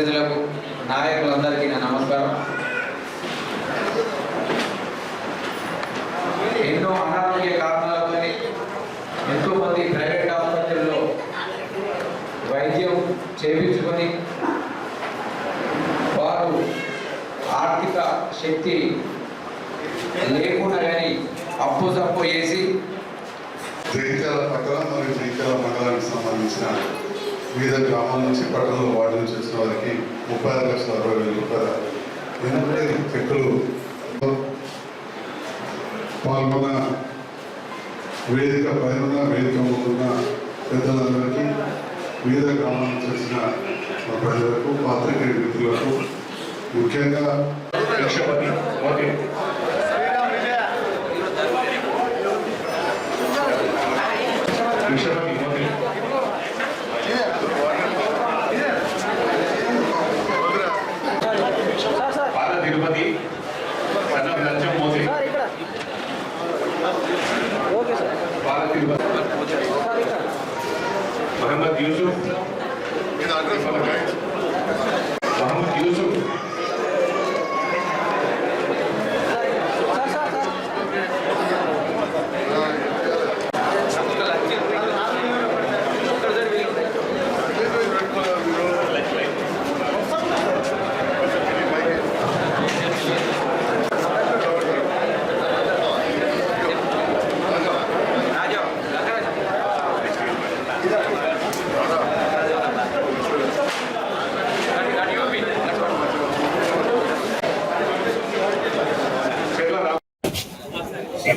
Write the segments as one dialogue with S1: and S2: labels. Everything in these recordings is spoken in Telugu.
S1: అతిథులకు నాయకులందరికీ నా నమస్కారం. ఎన్నో అనారోగ్య కారణాలతో ఎంతో మంది ప్రైవేట్ ఆసుపత్రుల్లో వైద్యం చేయించుకొని వారు ఆర్థిక శక్తి లేకుండా కానీ అప్పు తప్పు చేసి
S2: జగిత్యాల పట్టణ మరియు జగిత్యాల మండలానికి సంబంధించిన వివిధ గ్రామాల నుంచి పట్టణంలో వార్డు నుంచి వచ్చిన వారికి ముప్పై ఆరు లక్షల అరవై వేల రూపాయల వెనుకటి చెక్కులు పాల్గొన్న వేదిక పైన వేదిక ముందున్న పెద్దలందరికీ వివిధ గ్రామాల నుంచి వచ్చిన ప్రజలకు పాత్రికేయ వ్యక్తులకు ముఖ్యంగా
S3: okay. Chicago.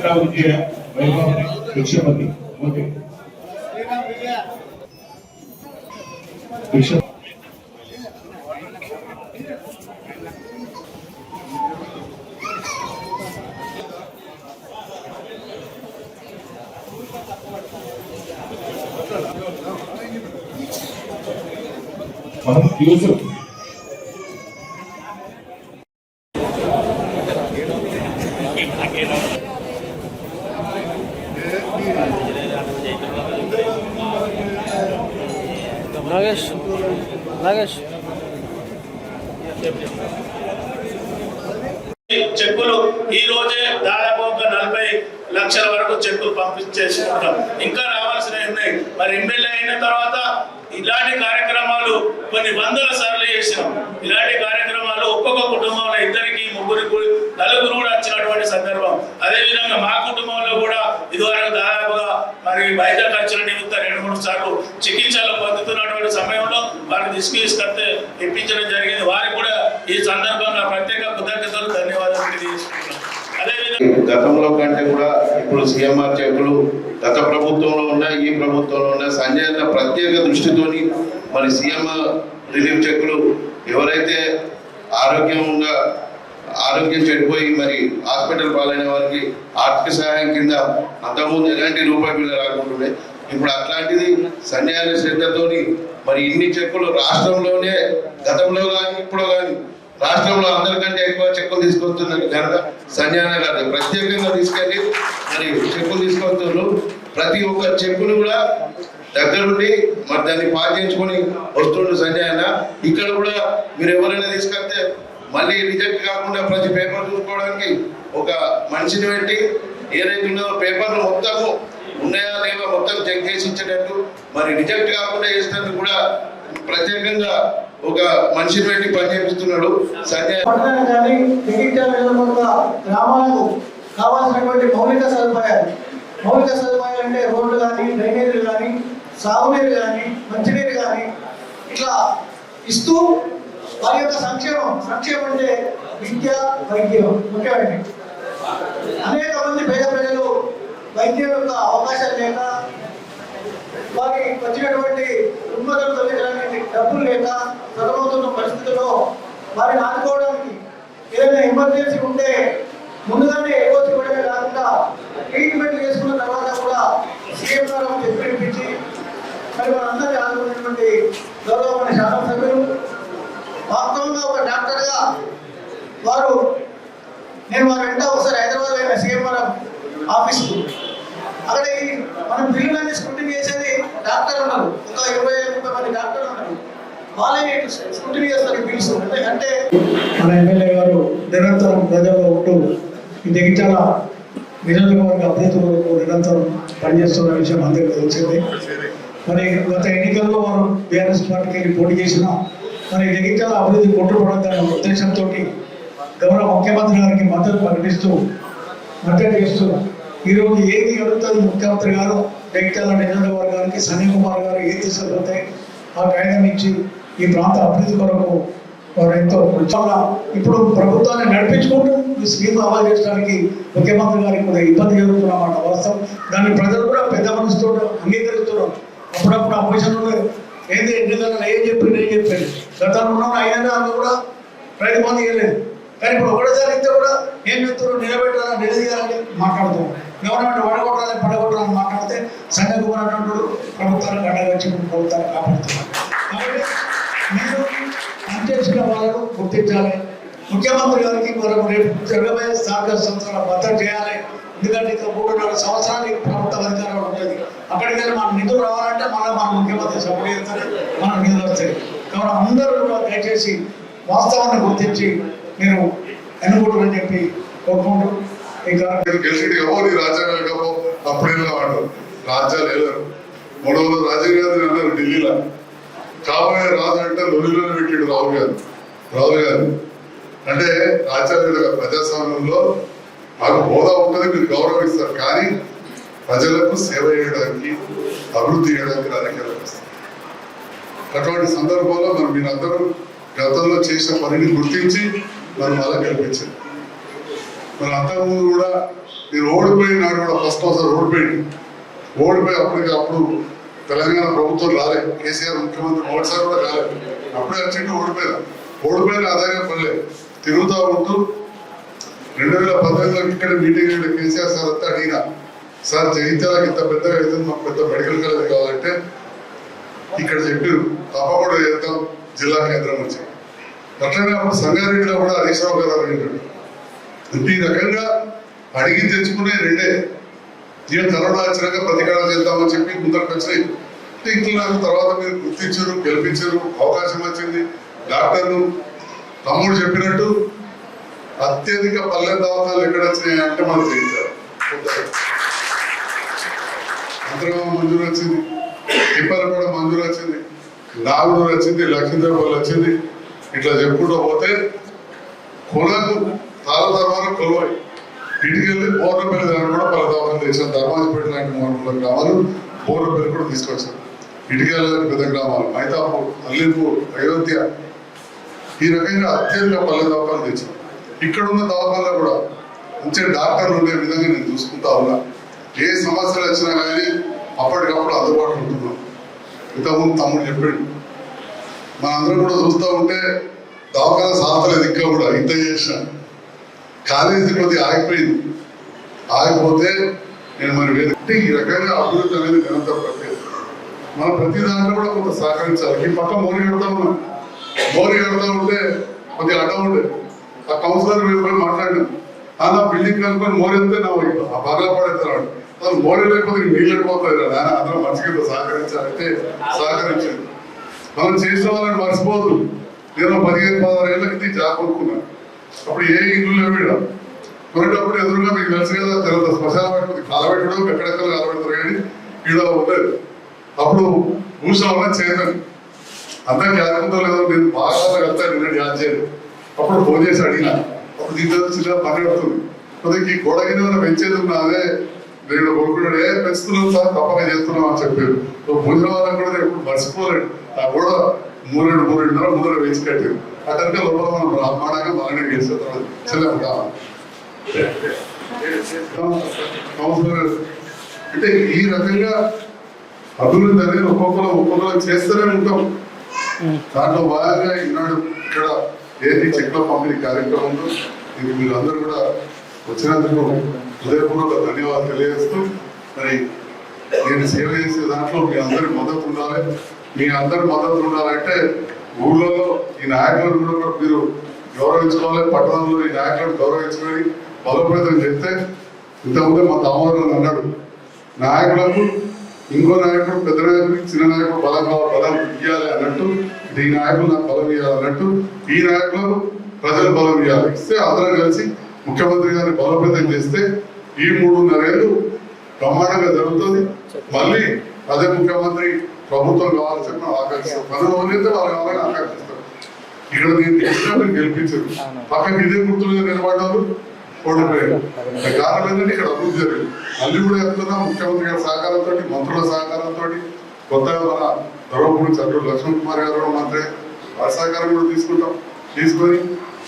S3: Sita Vijaya Vaibhav Bhikshapathi okay. Bhiksha Mohammed Yusuf
S4: చెక్కులు ఈ రోజే దాదాపు ఒక నలభై లక్షల వరకు చెక్కులు పంపించేసుకుంటాం. ఇంకా రావాల్సినవి ఉన్నాయి మరి ఎమ్మెల్యే అయిన తర్వాత ఇలాంటి కార్యక్రమాలు కొన్ని వందల సార్లు చేసినాం. ఇలాంటి కార్యక్రమాలు ఒక్కొక్క కుటుంబంలో ఇద్దరికి ముగ్గురికి నలుగురు కూడా వచ్చినటువంటి సందర్భం. అదే విధంగా మా కుటుంబంలో కూడా ఇదివరకు దాదాపుగా మరి వైద్య ఖర్చుల నిమిత్తం రెండు మూడు సార్లు చికిత్సలు పొందుతున్నటువంటి సమయంలో వారిని తీసుకొస్తే ఇప్పించడం జరిగింది. వారికి కూడా ఈ సందర్భంగా ప్రత్యేక
S5: గతంలో కంటే కూడా ఇప్పుడు సీఎంఆర్ చెక్కులు గత ప్రభుత్వంలో ఉన్న ఈ ప్రభుత్వంలో ఉన్న సంజయ్ అన్న ప్రత్యేక దృష్టితోని మరి సీఎం రిలీఫ్ చెక్కులు ఎవరైతే ఆరోగ్యంగా ఆరోగ్యం చెడిపోయి మరి హాస్పిటల్ పాలైన వారికి ఆర్థిక సహాయం కింద అంతకుముందు ఎలాంటి రూపాయి బిల్లు రాకుంటుండే ఇప్పుడు అట్లాంటిది సంజయ్ శ్రద్ధతోని మరి ఇన్ని చెక్కులు రాష్ట్రంలోనే గతంలో కానీ ఇప్పుడు కానీ రాష్ట్రంలో అందరికంటే ఎక్కువ చెక్కులు తీసుకొస్తున్నారు ఘనత సంజయన గారు ప్రత్యేకంగా తీసుకెళ్ళి మరి చెక్కులు తీసుకొస్తున్నారు. ప్రతి ఒక్క చెక్కును కూడా దగ్గరుండి మరి దాన్ని పాటించుకొని వస్తుండ్రు సంజయన ఇక్కడ కూడా మీరు ఎవరైనా తీసుకెళ్తే మళ్ళీ రిజెక్ట్ కాకుండా ప్రతి పేపర్ చూసుకోవడానికి ఒక మనిషిని పెట్టి ఏదైతే ఉన్నదో పేపర్లు మొత్తము ఉన్నాయా లేవా మొత్తం చెక్ చేసి ఇచ్చేటట్టు మరి రిజెక్ట్ కాకుండా చేసినందుకు కూడా ప్రత్యేకంగా ఒక మనిషిని పెట్టి పనిచేపిస్తున్నాడు
S6: కానీ జగిత్యాల గ్రామాలకు కావాల్సినటువంటి మౌలిక సదుపాయాలు. మౌలిక సదుపాయాలు అంటే రోడ్లు కానీ డ్రైనేజీలు కానీ సాగునీరు కానీ మంచినీరు కానీ ఇట్లా ఇస్తూ వారి యొక్క సంక్షేమం. సంక్షేమం అంటే విద్య వైద్యం. ముఖ్యమండి అనేక మంది పేద ప్రజలు వైద్యం యొక్క అవకాశాలు లేక వారికి వచ్చినటువంటి రుగ్మతలు తొలగించడానికి డబ్బులు లేక చదవవుతున్న పరిస్థితుల్లో వారిని ఆదుకోవడానికి ఏదైనా ఎమర్జెన్సీ ఉంటే ముందుగానే ఎక్కువ ఇవ్వడమే కాకుండా ట్రీట్మెంట్ చేసుకున్న తర్వాత కూడా సీఎం గారు చెప్పిపించి మరి మనందరినీ ఆదుకున్నటువంటి గౌరవమైన శాసనసభ్యులు వాస్తవంగా ఒక డాక్టర్గా వారు నేను వారు వెంట ఒకసారి హైదరాబాద్ అయిన సీఎం ఆఫీస్కు. అక్కడ మనం బిల్లులన్నీ స్కూటింగ్ చేసేది డాక్టర్ ఉన్నారు. ఒక ఇరవై ముప్పై మంది డాక్టర్లు ఉన్నారు. వాళ్ళే స్కూటీ అంటే మన ఎమ్మెల్యే గారు నిరంతరం ప్రజల్లో ఉంటూ ఈ జగిత్యాల నియోజకవర్గ అభివృద్ధి కొరకు నిరంతరం పనిచేస్తున్న విషయం అందరికీ తెలిసిందే. మరి గత ఎన్నికల్లో వారు బీఆర్ఎస్ పార్టీకి వెళ్ళి పోటీ చేసిన మరి జగిత్యాల అభివృద్ధి కొట్టుపడద్దన్న ఉద్దేశంతో గౌరవ ముఖ్యమంత్రి గారికి మద్దతు ప్రకటిస్తూ మద్దతు చేస్తూ ఈరోజు ఏది అడుగుతుంది ముఖ్యమంత్రి గారు జగిత్యాల నియోజకవర్గానికి సన్నీ కుమార్ గారు ఏది తీసుకుపోతే ఆ కాగితం ఇచ్చి ఈ ప్రాంత అభివృద్ధి కొరకు వారు ఎంతో చాలా ఇప్పుడు ప్రభుత్వాన్ని నడిపించుకుంటూ ఈ స్కీమ్ అమలు చేయడానికి ముఖ్యమంత్రి గారికి కూడా ఇబ్బంది జరుగుతున్నమాట వాస్తవం. దాన్ని ప్రజలు కూడా పెద్ద మనసుతో అంగీకరిస్తున్నారు. అప్పుడప్పుడు అపోజిషన్ ఏంది ఎన్నికల్లో ఏం చెప్పింది ఏం చెప్పారు గతంలో ఉన్న అయినా అది కూడా రైతు బంధు ఇవ్వలేదు. కానీ ఇప్పుడు ఒకటేసారి ఇస్తే కూడా ఏం చెప్తున్నారు? నిలబెట్టాలని నిలదీయాలని మాట్లాడుతాం గవర్నమెంట్ వడగొట్టాలని పడగొట్టాలని మాట్లాడితే సంఘ కుమార్ అన్నట్టు ప్రభుత్వానికి అడ్డగచ్చి ప్రభుత్వాన్ని కాపాడుతున్నారు. కాబట్టి మీరు పనిచేసిన వాళ్ళను గుర్తించాలి. ముఖ్యమంత్రి గారికి మనం రేపు జరగబోయే సహకార సంస్థల భద్రత చేయాలి. ఎందుకంటే ఇంకా మూడున్నర సంవత్సరాలు ప్రభుత్వ అధికారం ఉంటుంది అక్కడికి మన నిధులు రావాలంటే మళ్ళీ మన ముఖ్యమంత్రి సపోర్ట్ చేస్తారు మన నిధులు వస్తాయి. కాబట్టి అందరూ కూడా దయచేసి వాస్తవాన్ని గుర్తించి మీరు ఎన్నుకుంటారని చెప్పి కోరుకుంటూ ఈ
S2: మీరు గెలిచి ఎవరు? ఈ రాజ్యాంగం అప్పుడే వాడు రాజ్యాలు మూడో మూడు రాజీవ్ గాంధీ అన్నారు ఢిల్లీలో. కాబోయే రాజు అంటే లొలిలో పెట్టాడు రాహుల్ గారు. రాహుల్ గారు. అంటే ఆచార్యుల ప్రజాస్వామ్యంలో మాకు హోదా ఉంటుంది మీరు గౌరవిస్తారు. కానీ ప్రజలకు సేవ చేయడానికి అభివృద్ధి చేయడానికి రాజకీయాలకు వస్తారు అటువంటి సందర్భంలో మనం మీరందరూ గతంలో చేసిన పనిని గుర్తించి మనం అలా గెలిపించారు మన అంతకుముందు కూడా నేను ఓడిపోయిన నాడు కూడా ఫస్ట్ ఒకసారి ఓడిపోయింది ఓడిపోయి అప్పటికి అప్పుడు తెలంగాణ ప్రభుత్వం రాలే. కేసీఆర్ ముఖ్యమంత్రి మొదటిసారి కూడా రాలేదు అప్పుడే వచ్చింటే ఓడిపోయినా. ఓడిపోయిన ఆదాయం పడలేదు తిరుగుతూ ఉంటూ రెండు వేల పద్దెనిమిదిలో ఇక్కడ మీటింగ్ కేసీఆర్ సార్ అంతా అడిగిన సార్ జగిత్యాలకు ఇంత పెద్దగా అవుతుంది మాకు పెద్ద మెడికల్ కాలేజ్ కావాలంటే ఇక్కడ చెప్పారు. తప్పకుండా చేద్దాం జిల్లా కేంద్రం నుంచి అట్లనే అప్పుడు సంగారెడ్డిలో కూడా హరీష్ రావు గారు అడిగినాడు ఈ రకంగా అడిగి తెచ్చుకునే రెండే. దీని కరోనా వచ్చినాక ప్రతికారం చేద్దామని చెప్పి ముందరకు వచ్చినాయి అంటే ఇట్లా నాకు తర్వాత మీరు గుర్తించారు గెలిపించారు అవకాశం వచ్చింది. డాక్టర్లు తమ్ముడు చెప్పినట్టు అత్యధిక పల్లె దవాఖాలు ఎక్కడ వచ్చినాయి అంటే మనం చేయించారు మంజూరు వచ్చింది. తిప్పలపడ మంజూరు వచ్చింది. నాగుడు వచ్చింది. లక్ష్మీదేవపల్లి వచ్చింది. ఇట్లా చెప్పుకుంటూ పోతే కొనకు తాళ తర్వాత కొలువై ఇటుకెళ్ళి బోర్నపల్లి దగ్గర కూడా పలు చేశారు చేశాం ధర్మాజిపేట లాంటి మూడు గ్రామాలు బోర్నపల్లి కూడా తీసుకొచ్చారు ఇటుకెళ్ళ పెద్ద గ్రామాలు మైతాపూర్ అల్లీపూర్ అయోధ్య ఈ రకంగా అత్యధిక పల్లె దవాఖాలు తెచ్చారు ఇక్కడ ఉన్న దవాఖాల్లో కూడా మంచి డాక్టర్లు ఉండే విధంగా నేను చూసుకుంటా ఉన్నా. ఏ సమస్యలు వచ్చినా కానీ అప్పటికప్పుడు అందుబాటులో ఉంటున్నాం. ఇంతకుముందు తమ్ముడు చెప్పాడు. మనందరం కూడా చూస్తూ ఉంటే దవాఖాన సాధలేదు ఇంకా కూడా ఇంత చేసిన కాలేజీ కొద్ది ఆగిపోయింది. ఆగిపోతే నేను మరి వేరే ఈ రకంగా అభివృద్ధి అనేది నిరంతర ప్రక్రియ. మనం ప్రతి దాంట్లో కూడా కొంత సహకరించాలి. ఈ పక్క మోరి కడతా ఉన్నాం. మోరి కడతా ఉంటే కొద్దిగా అడ్డం ఉండే. ఆ కౌన్సిలర్ మీరు పోయి మాట్లాడినాం. ఆ బిల్డింగ్ కనుక్కొని మోరి వెళ్తే నా ఆ బాగా పడేస్తాడు అసలు మోరి లేకపోతే నీళ్ళు వెళ్ళిపోతాయి కదా నాన్న అందరం మంచిగా సహకరించాలంటే సహకరించింది మనం చేసిన వాళ్ళని మర్చిపోదు. నేను పదిహేను పదహారు ఏళ్ళ క్రితం జాబ్ అనుకున్నాను అప్పుడు ఏ ఇల్లు లేవు ఇక్కడ. కొనేటప్పుడు ఎదురుగా మీకు తెలుసు కదా తెలంగాణ శ్మశాన పెట్టుకుంది కాలబెట్టడం ఎక్కడెక్కడ కాలబెడతారు కానీ ఈడ ఉండదు అప్పుడు భూషణ చేతను అంతా జాగ్రత్త లేదో నేను బాగా వెళ్తా నిన్న ధ్యానం చేయను అప్పుడు ఫోన్ చేసి అడిగిన అప్పుడు దీంతో చిన్న పని పడుతుంది కొద్దిగా ఈ గోడ కింద పెంచేది ఉన్నదే నేను కొడుకున్నాడు ఏ పెంచుతున్నాం సార్ తప్పక చేస్తున్నాం అని చెప్పారు. భోజనం కూడా ఎప్పుడు మర్చిపోలేడు ఆ గోడ మూరెండు మూరెండున్నర మూడు వేసి కట్టారు. మనం బ్రాహ్మణంగా బాగానే కౌన్సిలర్. అంటే ఈ రకంగా అభివృద్ధి అనేది ఒక్కొక్కరు ఒక్కొక్కరు చేస్తూనే ఉంటాం. దాంట్లో భాగంగా ఈనాడు ఇక్కడ ఏది చెక్ల పంపిణీ కార్యక్రమం ఉందో ఇది మీరు అందరూ కూడా వచ్చినందుకు హృదయపూర్వక ధన్యవాదాలు తెలియజేస్తూ మరి నేను సేవ చేసే దాంట్లో మీ అందరి మద్దతు ఉండాలి. మీ అందరి మద్దతు ఉండాలంటే ఊళ్ళలో ఈ నాయకులను కూడా మీరు గౌరవించుకోవాలి పట్టణంలో ఈ నాయకులను గౌరవించుకొని బలోపేతం చేస్తే ఇంతకుముందే మా దామోదరం అన్నాడు నాయకులకు ఇంకో నాయకుడు పెద్ద నాయకుడు చిన్న నాయకుడు బలం బలం ఇవ్వాలి అన్నట్టు ఈ నాయకులు నాకు బలం ఇవ్వాలన్నట్టు ఈ నాయకులు ప్రజలు బలం ఇవ్వాలి ఇస్తే అందరం కలిసి ముఖ్యమంత్రి గారిని బలోపేతం చేస్తే ఈ మూడున్నరేళ్ళు బ్రహ్మాండంగా జరుగుతుంది. మళ్ళీ అదే ముఖ్యమంత్రి ప్రభుత్వం మనం పదవి అయితే వాళ్ళు కావాలని ఆకాంక్షిస్తాం ఇక్కడ నేను గెలిచినప్పుడు గెలిపించారు. పక్కన ఇదే గుర్తు మీద నిలబడ్డారు ఓడిపోయారు. కారణం ఏంటంటే ఇక్కడ అభివృద్ధి జరిగింది. మళ్ళీ కూడా చెప్తున్నా ముఖ్యమంత్రి గారి సహకారంతో మంత్రుల సహకారంతో కొత్తగా మన ధర్మపురి చంద్రుడు లక్ష్మణ్ కుమార్ గారు మంత్రి. వారి సహకారం కూడా తీసుకుంటాం. తీసుకొని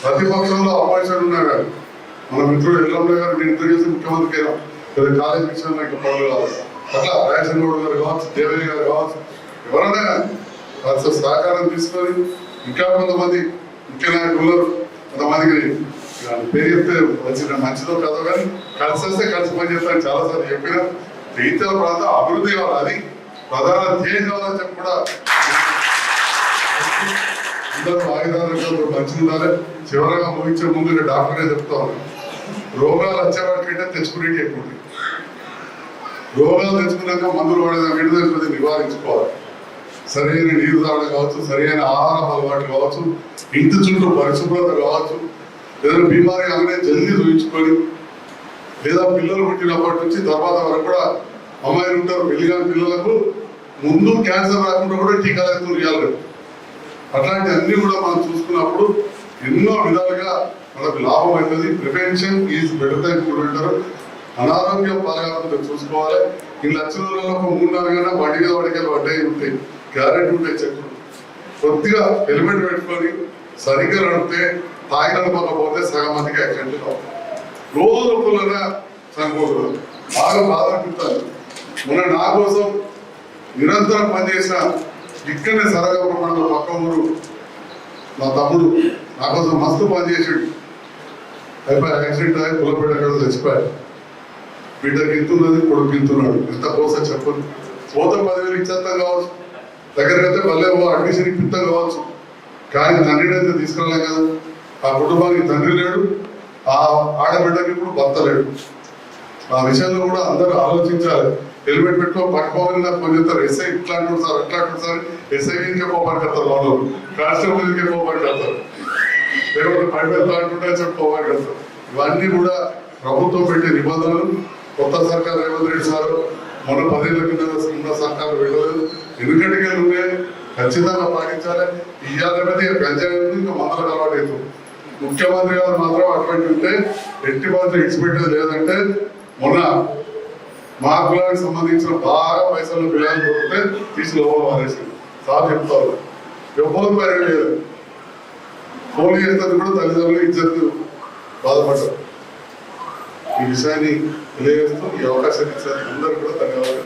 S2: ప్రతిపక్షంలో అవకాశాలు ఉన్నాయి కానీ మన మిత్రుడు ఎల్లంలో గారు నేను ఇంటర్ చేసి ముఖ్యమంత్రి అయినా లేదా కాలేజ్ విషయంలో ఇంకా పనులు కావాలి అట్లా రాజశేఖర గౌడ్ గారు కావచ్చు దేవయ్య గారు కావచ్చు ఎవరైనా కానీ సహకారం తీసుకొని ఇంకా కొంతమంది ముఖ్య నాయకులు కొంతమందికి పేరు చెప్తే మంచిదో కాదో కానీ కలిసి వస్తే కలిసి పని చేస్తాను చాలా సార్లు చెప్పిన రీతిలో ప్రాంతం అభివృద్ధి కావాలి. అది ప్రధాన ధ్యేయం కావాలని చెప్పి కూడా అందరూ ఆయుధాలు మంచి ఉండాలి. చివరగా ముగించే ముందు డాక్టర్ చెప్తా ఉన్నాను రోగాలు వచ్చేవాడికంటే తెచ్చుకునేటి ఎక్కువ రోగాలు తెచ్చుకున్నాక మందులు వాడేది? వెంటనే నివారించుకోవాలి. సరైన నీరు తాగడం కావచ్చు సరైన ఆహారం అలవాటు కావచ్చు ఇంటి చుట్టూ పరిశుభ్రత కావచ్చు లేదా బీమారీ అనే జల్దీ చూపించుకొని లేదా పిల్లలు పుట్టినప్పటి నుంచి తర్వాత వరకు కూడా అమ్మాయిలు ఉంటారు పెళ్ళిగాని పిల్లలకు ముందు క్యాన్సర్ రాకుండా కూడా టీకాలు ఎక్కువ ఇవ్వాలి అట్లాంటి అన్ని కూడా మనం చూసుకున్నప్పుడు ఎన్నో విధాలుగా మనకు లాభం అవుతుంది. ప్రివెన్షన్ ఈజ్ బెటర్ దాన్ అనారోగ్యం పాల్గొనకుండా చూసుకోవాలి. ఈ లక్షలలో ఒక మూడు నాలుగు గంటల బండి మీద పడికే పడ్డాయి ఉంటాయి గ్యారెంటీ ఉంటాయి చెట్లు కొద్దిగా హెల్మెట్ పెట్టుకొని సరిగ్గా నడిపితే తాగిన పోతే సగం మందికి యాక్సిడెంట్ కావు రోజు ఒకళ్ళగా చనిపోకూడదు బాగా బాధ అనిపిస్తారు మొన్న నా కోసం నిరంతరం పనిచేసిన ఇక్కడనే సరగా మండలం పక్క ఊరు మా తమ్ముడు నా కోసం మస్తు పనిచేసాడు అయిపోయి యాక్సిడెంట్ అయ్యి పుల్లపేట అక్కడ చచ్చిపోయాడు. బిడ్డకి ఇంతున్నది కొడుకు ఇంతున్నాడు ఎంత కోసం చెప్పదు పోతే పదివేలు ఇచ్చేంత కావచ్చు. దగ్గరకైతే మళ్ళీ ఓ అడ్మిషన్ ఇప్పిస్తాం కావచ్చు. కానీ తండ్రిని అయితే తీసుకురాలేం కదా. ఆ కుటుంబానికి తండ్రి లేడు ఆ ఆడబిడ్డకి ఇప్పుడు భర్త లేడు. ఆ విషయంలో కూడా అందరూ ఆలోచించాలి. హెల్మెట్ పెట్టుకో పట్టుకోవాలని నాకు ఫోన్ ఎస్ఐ ఇట్లా అంటారు సార్ అట్లా అంటారు సార్. ఎస్ఐ ఇంకే కడతారు వాళ్ళు. కానిస్టేబుల్ ఇంకే కడతారు లేకపోతే పని పెడతా అంటుంటే చెప్పి పోపడుతారు ఇవన్నీ కూడా ప్రభుత్వం పెట్టే నిబంధనలు. కొత్త సర్కార్ రేవంత్ రెడ్డి సార్ మన పదేళ్ళ కింద ఉన్న సర్కారు వెళ్ళలేదు ఎందుకంటే ఉండే ఖచ్చితంగా పాటించాలి. ఇవాళ మీద పెంచాలి ఇంకా మందలకు అలవాటు అవుతుంది ముఖ్యమంత్రి గారు మాత్రం అటువంటి ఉంటే ఎట్టి మాత్రం ఇచ్చిపెట్టేది లేదంటే మొన్న మా కులానికి సంబంధించిన బాగా పైసలు పిల్లలు దొరికితే తీసి లోపల సార్ చెప్తారు. ఎవ్వరు పెరగలేదు. ఫోన్ చేస్తారు కూడా తల్లిదండ్రులు ఇద్దరు బాధపడ్డారు. ఈ విషయాన్ని తెలియజేస్తూ ఈ అవకాశం ఇచ్చిన అందరూ కూడా ధన్యవాదాలు.